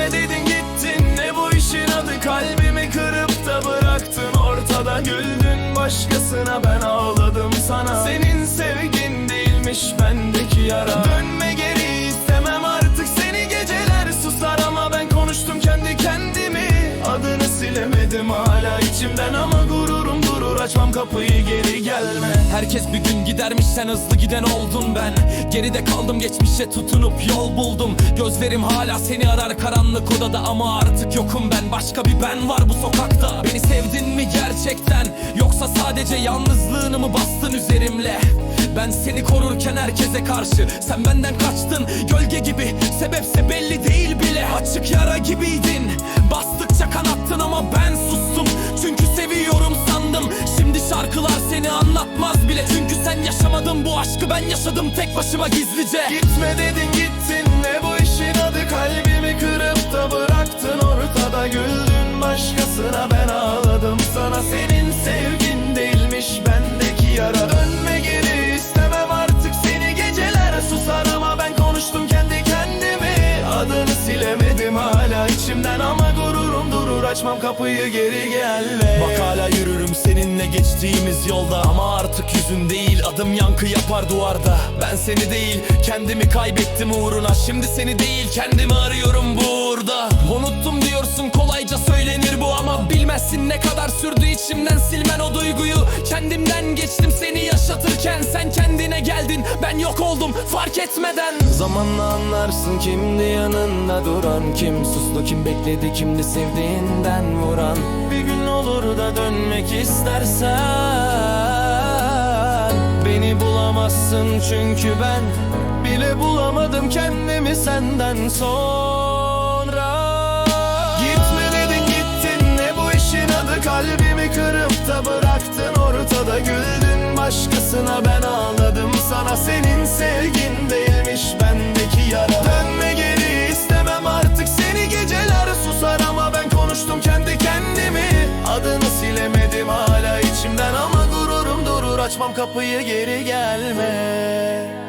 Gitme dedin gittin? Ne bu işin adı? Kalbimi kırıp da bıraktın. Ortada Güldün başkasına ben ağladım sana. Senin sevgin değilmiş bendeki yara. Dönme Adını silemedim hala içimden ama gururum durur açmam kapıyı geri gelme. Herkes bir gün gidermiş sen hızlı giden oldun ben. Geride kaldım geçmişe tutunup yol buldum. Gözlerim hala seni arar karanlık odada Ama artık yokum ben. Başka bir ben var bu sokakta. Beni sevdin mi gerçekten? Yoksa sadece yalnızlığını mı bastın üzerimle? Ben seni korurken herkese karşı Sen benden kaçtın. Gölge gibi Sebepse belli değil bile. Açık yara gibiydin aşkı ben yaşadım tek başıma gizlice. Gitme dedin gittin. Ne bu işin adı? Kalbimi kırıp da bıraktın. Ortada güldün Başkasına ben ağladım. Sana Senin Açmam kapıyı geri gelme. Bak hala yürürüm seninle geçtiğimiz yolda. Ama artık yüzün değil adım yankı yapar duvarda. Ben seni değil kendimi kaybettim uğruna. Şimdi seni değil kendimi arıyorum burada. Unuttum diyorsun kolayca söylenir bu. Ama bilmezsin ne kadar sürdü içimden. Silmen o duyguyu Kendimden geçtim seni yaşatırken. Sen ben yok oldum fark etmeden. Zamanla anlarsın kimdi yanında duran Kim suslu kim bekledi kimdi sevdiğinden vuran. Bir gün olur da dönmek istersen. Beni bulamazsın çünkü ben Bile bulamadım kendimi senden sonra. Gitme dedin gittin ne bu işin adı? Kalbimi kırıp da bıraktın ortada güldün Başkasına. Ben sana Senin sevgin değilmiş bendeki yara. Dönme geri istemem artık seni. Geceler susar Ama ben konuştum kendi kendimi. Adını silemedim hala içimden Ama gururum durur. Açmam kapıyı geri gelme